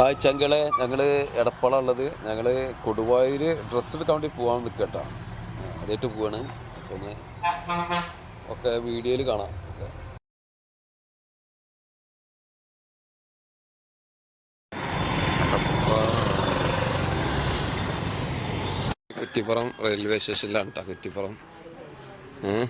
ആ ചങ്കളെ ഞങ്ങൾ എടപ്പള ഉള്ളത് ഞങ്ങൾ കൊടുവായൂർ ഡ്രസ്സ് എടുക്കാൻ വേണ്ടി പോകാൻ നിൽക്കട്ടോ അതായിട്ട് പോവാണ്. അപ്പം ഒക്കെ വീഡിയോയിൽ കാണാം. കുറ്റിപ്പുറം റെയിൽവേ സ്റ്റേഷനിലാണ് കേട്ടോ കുറ്റിപ്പുറം. ഏഹ്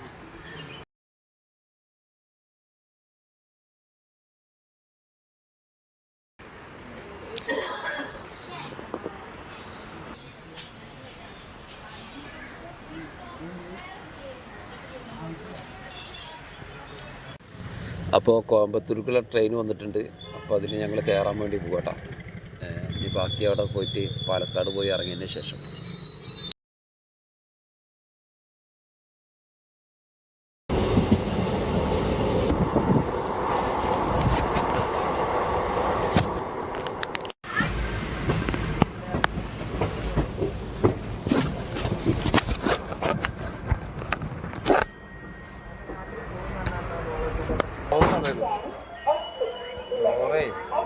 അപ്പോൾ കോയമ്പത്തൂർക്കുള്ള ട്രെയിൻ വന്നിട്ടുണ്ട്. അപ്പോൾ അതിന് ഞങ്ങൾ കയറാൻ വേണ്ടി പോകട്ടോ ഇനി ബാക്കി അവിടെ പോയിട്ട് പാലക്കാട് പോയി ഇറങ്ങിയതിന് ശേഷം.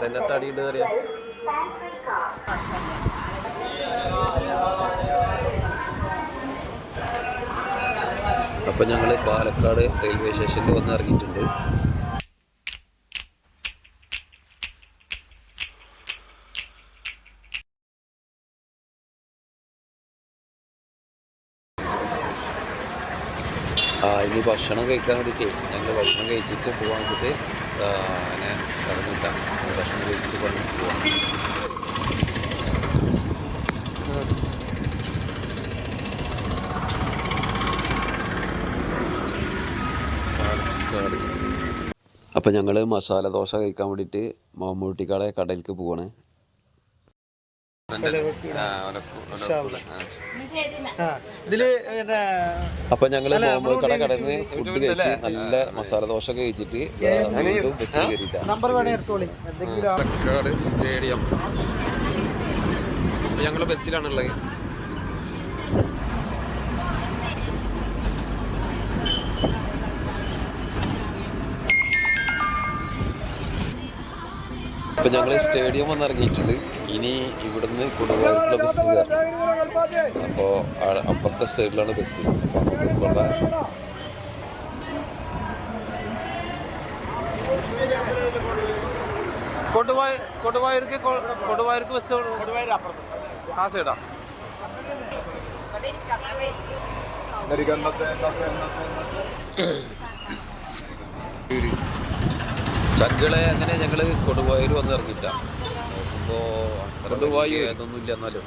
തന്നെ തടിയുണ്ട് അറിയാം. അപ്പം ഞങ്ങൾ പാലക്കാട് റെയിൽവേ സ്റ്റേഷനിൽ വന്ന് ഇറങ്ങിയിട്ടുണ്ട്. ഇനി ഭക്ഷണം കഴിക്കാൻ വേണ്ടിയിട്ട് ഞങ്ങൾ ഭക്ഷണം കഴിച്ചിട്ട് പോകാൻ വേണ്ടിയിട്ട് അങ്ങനെ കിടന്നിട്ടാണ്. ഭക്ഷണം കഴിച്ചിട്ട് പറഞ്ഞു പോവാം അപ്പം ഞങ്ങൾ മസാല ദോശ കഴിക്കാൻ വേണ്ടിയിട്ട് മാമ്മൂട്ടിക്കാടെ കടയിലേക്ക് പോവാണ് ആ, ഒലക്കു- ഒലക്കുള്ള, ആ. ആ, ഇതിൽ അപ്പൊ ഞങ്ങൾ കട കടന്ന് ഫുഡ് കഴിച്ച് നല്ല മസാല ദോശ കഴിച്ചിട്ട് പാലക്കാട് സ്റ്റേഡിയം. ഞങ്ങൾ ബസ്സിലാണുള്ളത്. ഇപ്പൊ ഞങ്ങൾ സ്റ്റേഡിയം വന്ന് ഇറങ്ങിയിട്ടുണ്ട്. ഇനി ഇവിടുന്ന് കുടുംബത്തിലെ ബസ് കയറണം അപ്പോൾ അപ്പുറത്തെ സൈഡിലാണ് ബസ് അപ്പോൾ ആ സൈഡാ അങ്ങനെ ഞങ്ങൾ കൊടുവായൂർ വന്ന് ഇറങ്ങിയിട്ട നോക്കുമ്പോ ഇതൊന്നുമില്ല എന്നാലും.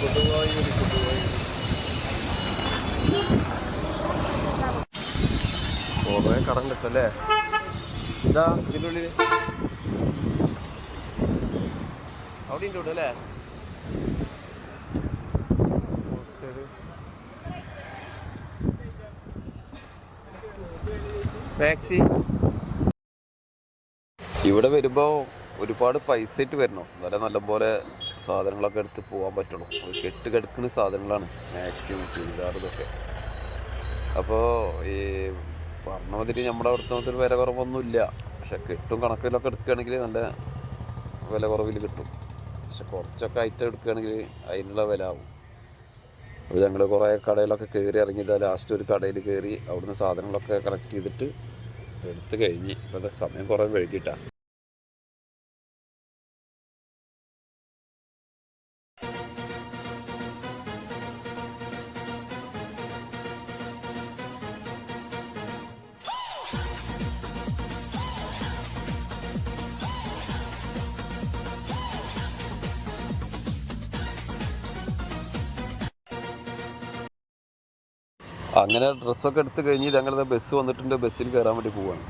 കൊടുവായൂർ കൊടുവായൂർ കുറേ കടം കിട്ടല്ലേ ഇതാ ഇതിന്റെ ഉള്ളിൽ അവിടെ ഉണ്ട് അല്ലേ മാക്സി. ഇവിടെ വരുമ്പോൾ ഒരുപാട് പൈസ ഇട്ട് വരണം. എന്നാലേ നല്ലപോലെ സാധനങ്ങളൊക്കെ എടുത്ത് പോകാൻ പറ്റുള്ളൂ. ഒരു കെട്ട് കിടക്കുന്ന സാധനങ്ങളാണ്. മാക്സിമം ചുരിദാർ അപ്പോൾ ഈ പറഞ്ഞ മാതിരി നമ്മുടെ അവിടുത്തെ മാതിരി വില കുറവൊന്നുമില്ല പക്ഷെ കെട്ടും കണക്കിലൊക്കെ എടുക്കുകയാണെങ്കിൽ നല്ല വില കുറവിൽ കിട്ടും. പക്ഷെ കുറച്ചൊക്കെ ഐറ്റം എടുക്കുകയാണെങ്കിൽ അതിനുള്ള വില ആവും അപ്പോൾ ഞങ്ങൾ കുറേ കടയിലൊക്കെ കയറി ഇറങ്ങിയത് ലാസ്റ്റ് ഒരു കടയിൽ കയറി അവിടുന്ന് സാധനങ്ങളൊക്കെ കളക്ട് ചെയ്തിട്ട് എടുത്തു കഴിഞ്ഞ്. ഇപ്പോൾ സമയം കുറേ വൈകിട്ടാണ് അങ്ങനെ ഡ്രസ്സൊക്കെ എടുത്തു കഴിഞ്ഞ് ഞങ്ങൾ ബസ് വന്നിട്ടുണ്ട് ബസ്സിൽ കയറാൻ വേണ്ടി പോവാണ്.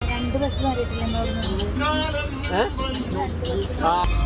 രണ്ട് ബസ് മാറിയിട്ടില്ലെന്ന് തോന്നുന്നു